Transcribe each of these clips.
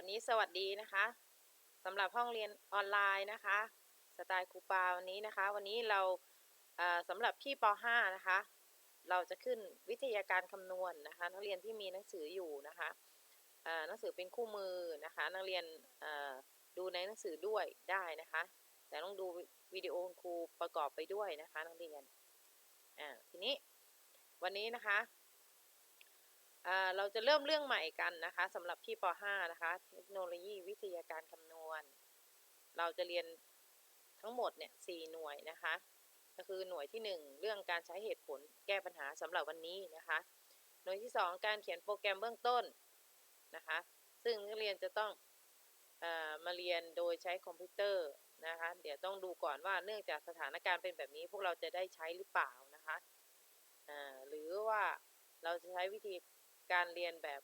วันนี้สวัสดีนะคะสำหรับห้องเรียนออนไลน์นะคะ สไตล์ครูปาวันนี้นะคะ วันนี้เราสำหรับพี่ป .5 นะคะ เราจะขึ้นวิทยาการคำนวณนะคะ นักเรียนที่มีหนังสืออยู่นะคะหนังสือเป็นคู่มือนะคะ นักเรียนดูในหนังสือด้วยได้นะคะ แต่ต้องดูวิดีโอครูประกอบไปด้วยนะคะ นักเรียนทีนี้วันนี้นะคะ เราจะเริ่มเรื่องใหม่กันนะคะสำหรับพี่ป .5 นะคะ เทคโนโลยีวิทยาการคำนวณ เราจะเรียนทั้งหมดเนี่ยสี่หน่วยนะคะ ก็คือหน่วยที่ 1 เรื่องการใช้เหตุผลแก้ปัญหาสำหรับวันนี้นะคะ หน่วยที่ 2 การเขียนโปรแกรมเบื้องต้นนะคะ ซึ่งนักเรียนจะต้องอมาเรียนโดยใช้คอมพิวเตอร์นะคะ เดี๋ยวต้องดูก่อนว่าเนื่องจากสถานการณ์เป็นแบบนี้ พวกเราจะได้ใช้หรือเปล่านะคะหรือว่าเราจะใช้วิธี การเรียนแบบ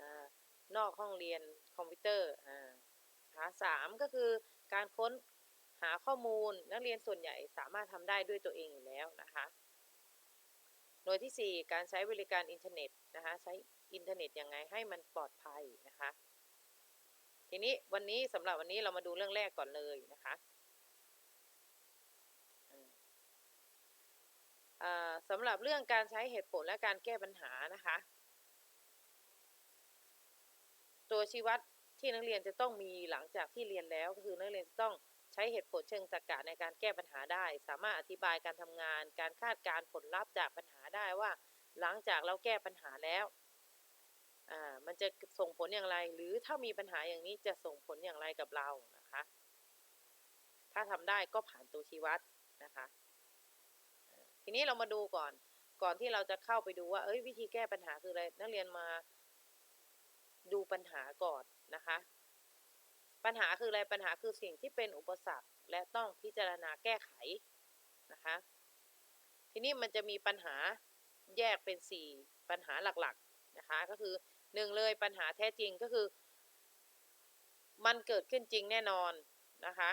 อนอกห้องเรียนคอมพิวเตอร์อ่าสามก็คือการค้นหาข้อมูลนักเรียนส่วนใหญ่สามารถทำได้ด้วยตัวเองอยู่แล้วนะคะโดยที่ 4 การใช้บริการอินเทอร์เน็ตนะคะใช้อินเทอร์เน็ตยังไงให้มันปลอดภัยนะคะ ทีนี้วันนี้สำหรับวันนี้เรามาดูเรื่องแรกก่อนเลยนะคะอืมอ่า สำหรับเรื่องการใช้เหตุผลและการแก้ปัญหานะคะ ตัวชี้วัดที่นักเรียนจะต้องมีหลังจากที่เรียนแล้วก็คือนักเรียนจะต้องใช้เหตุผลเชิงตรรกะในการแก้ปัญหาได้ สามารถอธิบายการทำงาน การคาดการผลลัพธ์จากปัญหาได้ว่า หลังจากเราแก้ปัญหาแล้วมันจะส่งผลอย่างไร หรือถ้ามีปัญหาอย่างนี้จะส่งผลอย่างไรกับเรานะคะ ถ้าทำได้ก็ผ่านตัวชี้วัดนะคะ ทีนี้เรามาดูก่อน ก่อนที่เราจะเข้าไปดูว่า เอ้ย วิธีแก้ปัญหาคืออะไร นักเรียนมาดูปัญหาก่อนนะคะ ปัญหาคืออะไร ปัญหาคือสิ่งที่เป็นอุปสรรคและต้องพิจารณาแก้ไขนะคะ ทีนี้มันจะมีปัญหาแยกเป็น 4 ปัญหาหลักๆนะคะ ก็คือหนึ่งเลยปัญหาแท้จริงก็คือ มันเกิดขึ้นจริงแน่นอนนะคะ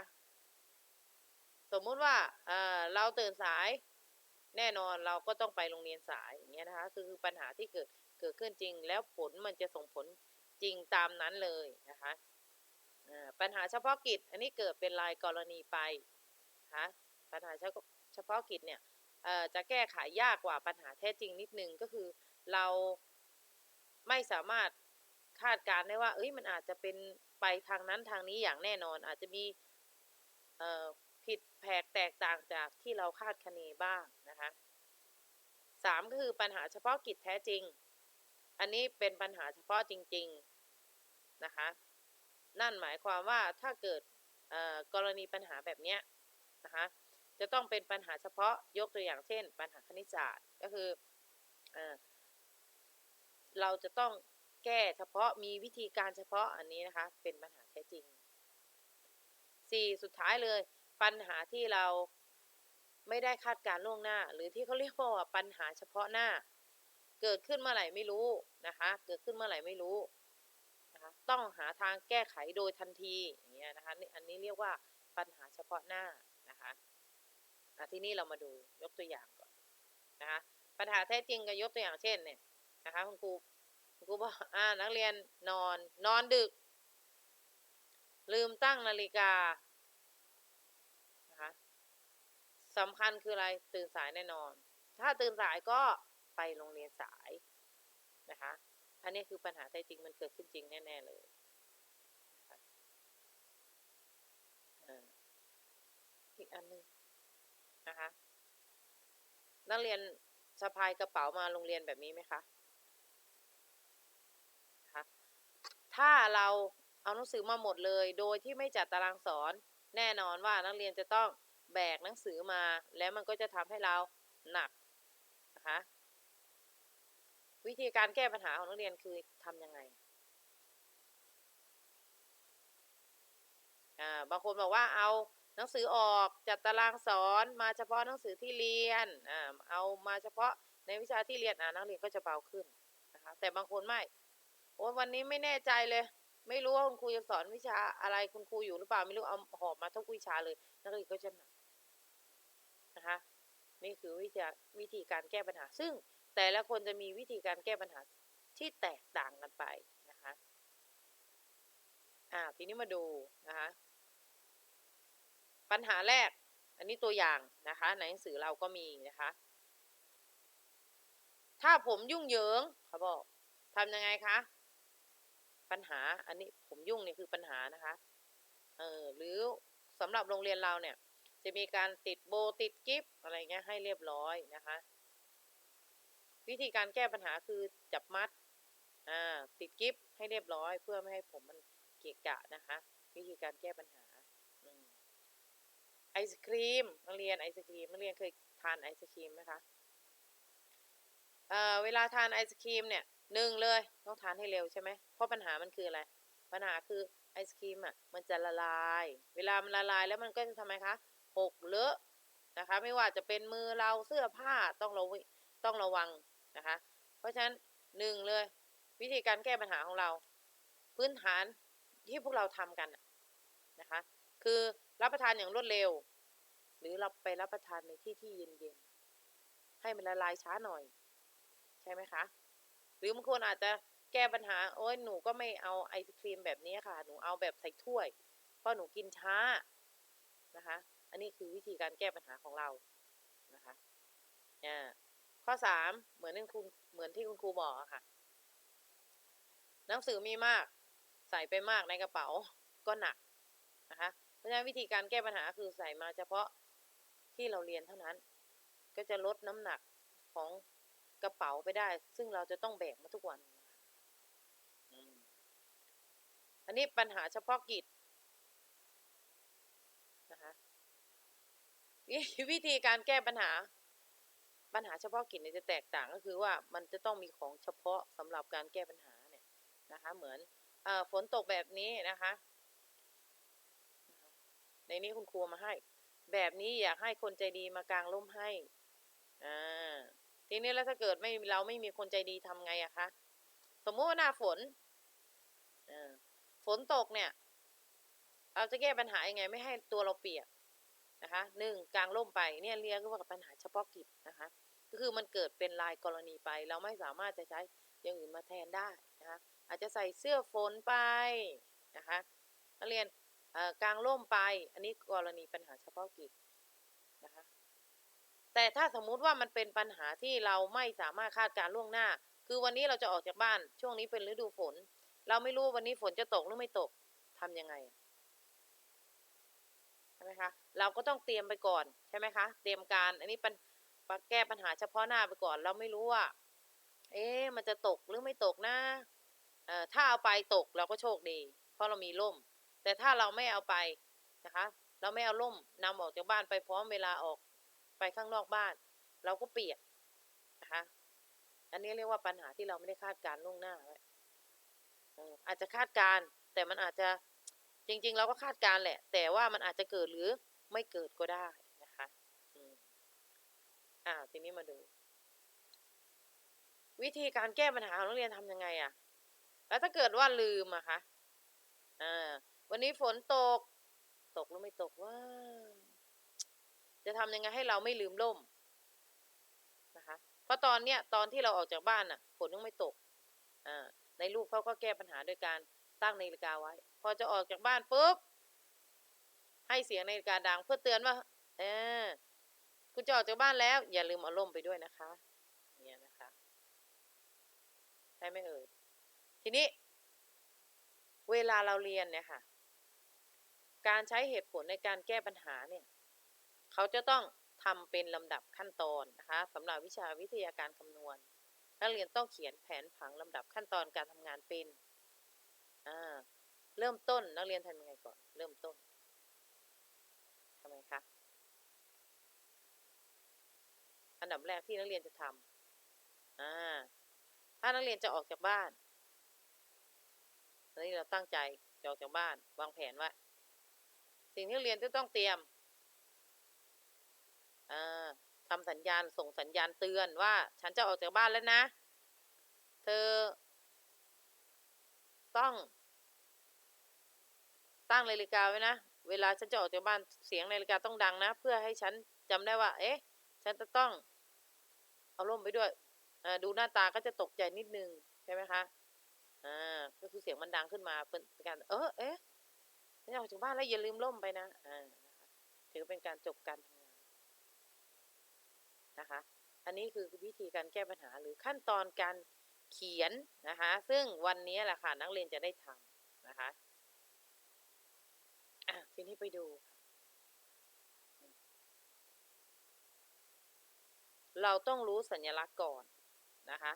สมมุติว่าเเราตื่นสาย แน่นอนเราก็ต้องไปโรงเรียนสายอย่างเงี้ยนะคะ คือปัญหาที่เกิดเกิดขึ้นจริง แล้วผลมันจะส่งผลจริงตามนั้นเลยนะคะปัญหาเฉพาะกิจ อันนี้เกิดเป็นรายกรณีไปนะคะปัญหาเฉพาะกิจเนี่ยจะแก้ไขยากกว่าปัญหาแท้จริงนิดนึงก็คือเราไม่สามารถคาดการณ์ได้ว่า เอ้ยมันอาจจะเป็นไปทางนั้นทางนี้อย่างแน่นอน อาจจะมีผิดแผกแตกต่างจากที่เราคาดคะเนบ้าง สามก็คือปัญหาเฉพาะกิจแท้จริง อันนี้เป็นปัญหาเฉพาะจริง ๆ นะคะ นั่นหมายความว่าถ้าเกิดกรณีปัญหาแบบนี้นะคะ จะต้องเป็นปัญหาเฉพาะยกตัวอย่างเช่น ปัญหาคณิตศาสตร์ก็คือเออเราจะต้องแก้เฉพาะมีวิธีการเฉพาะอันนี้นะคะ เป็นปัญหาแท้จริงสี่สุดท้ายเลย ปัญหาที่เรา ไม่ได้คาดการล่วงหน้า หรือที่เขาเรียกว่าปัญหาเฉพาะหน้า เกิดขึ้นเมื่อไหร่ไม่รู้นะคะ เกิดขึ้นเมื่อไหร่ไม่รู้นะคะต้องหาทางแก้ไขโดยทันทีอย่างเงี้ยนะคะนี่อันนี้เรียกว่าปัญหาเฉพาะหน้านะคะอะทีนี้เรามาดูยกตัวอย่างก่อนนะคะปัญหาแท้จริงก็ยกตัวอย่างเช่นเนี่ยนะคะคุณครูคุณครูบอกอ่านักเรียนนอนนอนดึก ลืมตั้งนาฬิกานะคะ สำคัญคืออะไรตื่นสายแน่นอน ถ้าตื่นสายก็ไปโรงเรียนสายนะคะ อันนี้คือปัญหาแท้จริงมันเกิดขึ้นจริงแน่ ๆ เลยอ่าอีกอันหนึงนะคะ นักเรียนสะพายกระเป๋ามาโรงเรียนแบบนี้ไหมคะะคะถ้าเราเอาหนังสือมาหมดเลย โดยที่ไม่จัดตารางสอน แน่นอนว่านักเรียนจะต้อง แบกหนังสือมาแล้วมันก็จะทำให้เราหนักนะคะ วิธีการแก้ปัญหาของนักเรียนคือทำยังไงอ่าบางคนบอกว่าเอาหนังสือออกจัดตารางสอนมาเฉพาะหนังสือที่เรียนอ่าเอามาเฉพาะในวิชาที่เรียนอ่านักเรียนก็จะเบาขึ้นนะคะแต่บางคนไม่โอ้วันนี้ไม่แน่ใจเลย ไม่รู้ว่าคุณครูจะสอนวิชาอะไรคุณครูอยู่หรือเปล่าไม่รู้เอาหอบมาทุกวิชาเลย นักเรียนก็จะหนัก นะคะ นี่คือวิธีวิธีการแก้ปัญหา ซึ่งแต่ละคนจะมีวิธีการแก้ปัญหาที่แตกต่างกันไปนะคะทีนี้มาดูนะคะ ปัญหาแรก อันนี้ตัวอย่างนะคะ ในหนังสือเราก็มีนะคะ ถ้าผมยุ่งเหยิงเขาบอกทำยังไงคะปัญหาอันนี้ผมยุ่งเนี่ยคือปัญหานะคะ เออหรือสำหรับโรงเรียนเราเนี่ย จะมีการติดโบติดกิฟอะไรเงี้ยให้เรียบร้อยนะคะ วิธีการแก้ปัญหาคือจับมัดอ่าติดกิฟให้เรียบร้อย เพื่อไม่ให้ผมมันเกะกะนะคะ วิธีการแก้ปัญหาไอศครีมนักเรียนไอศครีมนักเรียนเคยทานไอศครีมไหมคะเอ่อเวลาทานไอศครีมเนี่ยหนึ่งเลยต้องทานให้เร็วใช่ไหมเพราะปัญหามันคืออะไร ปัญหาคือไอศครีมอะมันจะละลาย เวลามันละลายแล้วมันก็จะทำไมคะ หกเลอะนะคะ ไม่ว่าจะเป็นมือเราเสื้อผ้าต้องระวต้องระวังนะคะ เพราะฉะนั้นหนึ่งเลย วิธีการแก้ปัญหาของเรา พื้นฐานที่พวกเราทำกันนะนะคะ คือรับประทานอย่างรวดเร็ว หรือเราไปรับประทานในที่ที่เย็นๆให้มันละลายช้าหน่อย ใช่ไหมคะ หรือบางคนอาจจะแก้ปัญหาโอ้ยหนูก็ไม่เอาไอศครีมแบบนี้ค่ะ หนูเอาแบบใส่ถ้วย เพราะหนูกินช้านะคะ อันนี้คือวิธีการแก้ปัญหาของเรานะคะอ่าข้อสามเหมือนที่คุณเหมือนที่คุณครูบอกอะค่ะ หนังสือมีมากใส่ไปมากในกระเป๋าก็หนักนะคะเพราะฉะนั้นวิธีการแก้ปัญหาคือใส่มาเฉพาะที่เราเรียนเท่านั้น ก็จะลดน้ำหนักของกระเป๋าไปได้ ซึ่งเราจะต้องแบกมาทุกวัน อันนี้ปัญหาเฉพาะกิจนะคะ วิธีการแก้ปัญหา ปัญหาเฉพาะกิจเนี่ยจะแตกต่างก็คือว่ามันจะต้องมีของเฉพาะสำหรับการแก้ปัญหาเนี่ยนะคะ เหมือนอฝนตกแบบนี้นะคะ ในนี้คุณครูมาให้ แบบนี้อยากให้คนใจดีมากางร่มให้อ่าทีนี้แล้วถ้าเกิดไม่เราไม่มีคนใจดีทำไงอะคะสมมุติว่าหน้าฝนอฝนตกเนี่ย เราจะแก้ปัญหายังไง ไม่ให้ตัวเราเปียก นะคะหนึ่งกลางร่มไปเนี่ยเรียกว่าปัญหาเฉพาะกิจนะคะ ก็คือมันเกิดเป็นรายกรณีไป เราไม่สามารถจะใช้อย่างอื่นมาแทนได้นะคะอาจจะใส่เสื้อฝนไปนะคะนักเรียนกลางร่มไป อันนี้กรณีปัญหาเฉพาะกิจนะคะแต่ถ้าสมมุติว่ามันเป็นปัญหาที่เราไม่สามารถคาดการล่วงหน้า คือวันนี้เราจะออกจากบ้านช่วงนี้เป็นฤดูฝน เราไม่รู้วันนี้ฝนจะตกหรือไม่ตกทำยังไง ช่ไหมคะเราก็ต้องเตรียมไปก่อนใช่ไหมคะ เตรียมการอันนี้เป็นแก้ปัญหาเฉพาะหน้าไปก่อน เราไม่รู้ว่า เอ๊ะมันจะตกหรือไม่ตกนะเอ่อถ้าเอาไปตกเราก็โชคดี เพราะเรามีร่ม แต่ถ้าเราไม่เอาไปนะคะ เราไม่เอาร่มนำออกจากบ้านไปพร้อมเวลาออกไปข้างนอกบ้าน เราก็เปียกนะคะอันนี้เรียกว่าปัญหาที่เราไม่ได้คาดการล่วงหน้าไว้อาจจะคาดการแต่มันอาจจะ จริง ๆ เราก็คาดการแหละ แต่ว่ามันอาจจะเกิดหรือไม่เกิดก็ได้นะคะอ่าทีนี้มาดู วิธีการแก้ปัญหาของนักเรียนทำยังไงอะแล้วถ้าเกิดว่าลืมอะคะอ่าวันนี้ฝนตก ตกหรือไม่ตกว่า จะทำยังไงให้เราไม่ลืมล่มนะคะ เพราะตอนเนี้ยตอนที่เราออกจากบ้านอะฝนยังไม่ตกอ่าในลูกเขาก็แก้ปัญหาโดยการ ตั้งนาฬิกาไว้ พอจะออกจากบ้านปุ๊บให้เสียงนาฬิกาดังเพื่อเตือนว่าเออคุณจะออกจากบ้านแล้ว อย่าลืมเอาล่มไปด้วยนะคะเนี่ยนะคะได้ไหมเอ่ยทีนี้ เวลาเราเรียนเนี่ยค่ะ การใช้เหตุผลในการแก้ปัญหาเนี่ย เขาจะต้องทำเป็นลำดับขั้นตอนนะคะสำหรับวิชาวิทยาการคำนวณนักเรียนต้องเขียนแผนผังลำดับขั้นตอนการทำงานเป็น อ่าเริ่มต้นนักเรียนทำยังไงก่อน เริ่มต้นทำไมคะอันดับแรกที่นักเรียนจะทำอ่าถ้านักเรียนจะออกจากบ้านตอนนี้เราตั้งใจจะออกจากบ้าน วางแผนว่าสิ่งที่เรียนจะต้องเตรียมทำสัญญาณส่งสัญญาณเตือนว่า ฉันจะออกจากบ้านแล้วนะ เธอ ต้อง ตั้งนาฬิกาไว้นะ เวลาฉันจะออกจากบ้านเสียงนาฬิกาต้องดังนะ เพื่อให้ฉันจำได้ว่า เอ๊ะ ฉันจะต้อง เอาร่มไปด้วยดูหน้าตาก็จะตกใจนิดนึงใช่ไหมคะ อ่า ก็คือเสียงมันดังขึ้นมาเป็นการ เออ เอ๊ะไม่ออกจากบ้านแล้วอย่าลืมร่มไปนะ อ่า ถือเป็นการจบการทำงานนะคะ อันนี้คือวิธีการแก้ปัญหาหรือขั้นตอนการเขียนนะคะ ซึ่งวันนี้แหละค่ะนักเรียนจะได้ทำนะคะ ทีนี้ไปดู เราต้องรู้สัญลักษณ์ก่อนนะคะ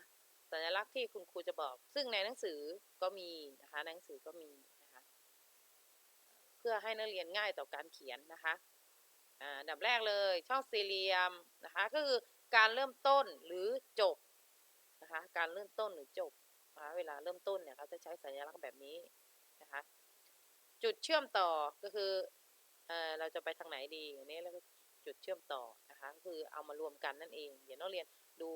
สัญลักษณ์ที่คุณครูจะบอก ซึ่งในหนังสือก็มีนะคะหนังสือก็มีนะคะ เพื่อให้นักเรียนง่ายต่อการเขียนนะคะอันดับแรกเลยช่องสี่เหลี่ยมนะคะ ก็คือการเริ่มต้นหรือจบนะคะ การเริ่มต้นหรือจบนะคะเวลาเริ่มต้นเนี่ยเขาจะใช้สัญลักษณ์แบบนี้นะคะ จุดเชื่อมต่อก็คือเออเราจะไปทางไหนดีอันนี้แล้วก็จุดเชื่อมต่อนะคะก็คือเอามารวมกันนั่นเองเดี๋ยวนักเรียนดู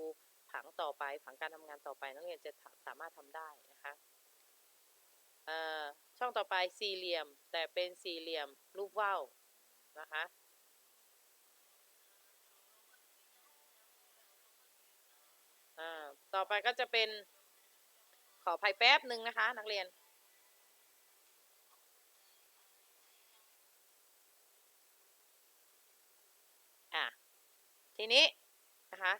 ผังต่อไปผังการทำงานต่อไปนักเรียนจะสามารถทำได้นะคะช่องต่อไปสี่เหลี่ยม แต่เป็นสี่เหลี่ยมรูปว่าวนะคะต่อไปก็จะเป็นขออภัยแป๊บหนึ่งนะคะ นักเรียน อะ ทีนี้นะคะ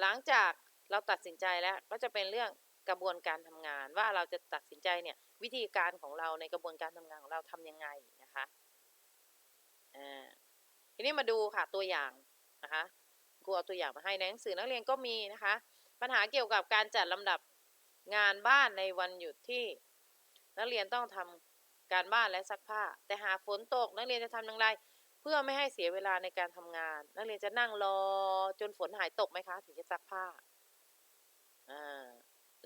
หลังจากเราตัดสินใจแล้วก็จะเป็นเรื่องกระบวนการทำงานว่าเราจะตัดสินใจเนี่ยวิธีการของเราในกระบวนการทำงานของเราทำยังไงนะคะทีนี้มาดูค่ะตัวอย่างนะคะครูเอาตัวอย่างมาให้ในหนังสือนักเรียนก็มีนะคะ ปัญหาเกี่ยวกับการจัดลำดับงานบ้านในวันหยุดที่ นักเรียนต้องทำการบ้านและซักผ้า แต่หากฝนตกนักเรียนจะทำอย่างไร พื่อไม่ให้เสียเวลาในการทำงาน นักเรียนจะนั่งรอจนฝนหายตกไหมคะ ถึงจะซักผ้าอ่า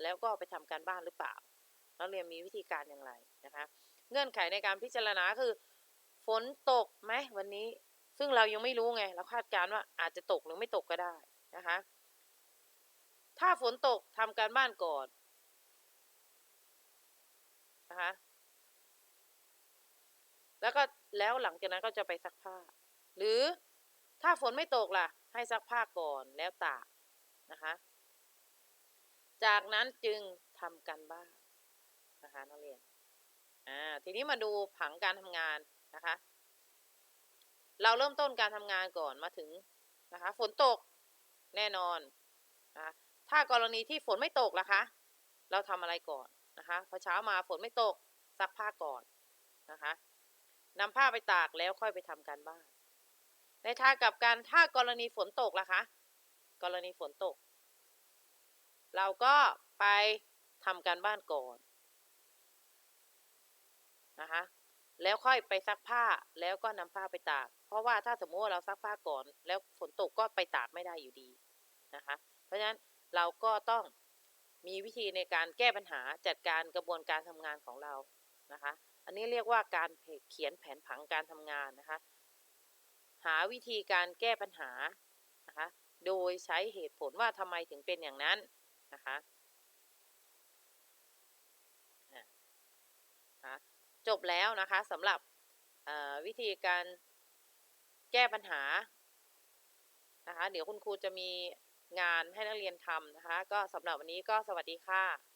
แล้วก็ไปทำการบ้านหรือเปล่า นักเรียนมีวิธีการอย่างไรนะคะ เงื่อนไขในการพิจารณาคือ ฝนตกไหมวันนี้ ซึ่งเรายังไม่รู้ไง เราคาดการณ์ว่าอาจจะตกหรือไม่ตกก็ได้นะคะ ถ้าฝนตกทำการบ้านก่อนนะคะ แล้วก็ แล้วหลังจากนั้นก็จะไปซักผ้า หรือถ้าฝนไม่ตกล่ะ ให้ซักผ้าก่อนแล้วตากนะคะ จากนั้นจึงทำการบ้านนะคะนักเรียนอ่าทีนี้มาดูผังการทำงานนะคะ เราเริ่มต้นการทำงานก่อนมาถึงนะคะ ฝนตกแน่นอนนะคะถ้ากรณีที่ฝนไม่ตกล่ะคะ เราทำอะไรก่อนนะคะพอเช้ามาฝนไม่ตกซักผ้าก่อนนะคะ นำผ้าไปตากแล้วค่อยไปทำการบ้าน ในทางกับกันถ้ากรณีฝนตกล่ะคะ กรณีฝนตก เราก็ไปทำการบ้านก่อนนะคะแล้วค่อยไปซักผ้าแล้วก็นำผ้าไปตาก เพราะว่าถ้าสมมติว่าเราซักผ้าก่อน แล้วฝนตกก็ไปตากไม่ได้อยู่ดีนะคะ เพราะฉะนั้นเราก็ต้องมีวิธีในการแก้ปัญหาจัดการกระบวนการทำงานของเรานะคะ อันนี้เรียกว่าการเขียนแผนผังการทำงานนะคะ หาวิธีการแก้ปัญหานะคะ โดยใช้เหตุผลว่าทำไมถึงเป็นอย่างนั้นนะคะอะจบแล้วนะคะสำหรับวิธีการแก้ปัญหานะคะ เดี๋ยวคุณครูจะมีงานให้นักเรียนทำนะคะ ก็สำหรับวันนี้ก็สวัสดีค่ะ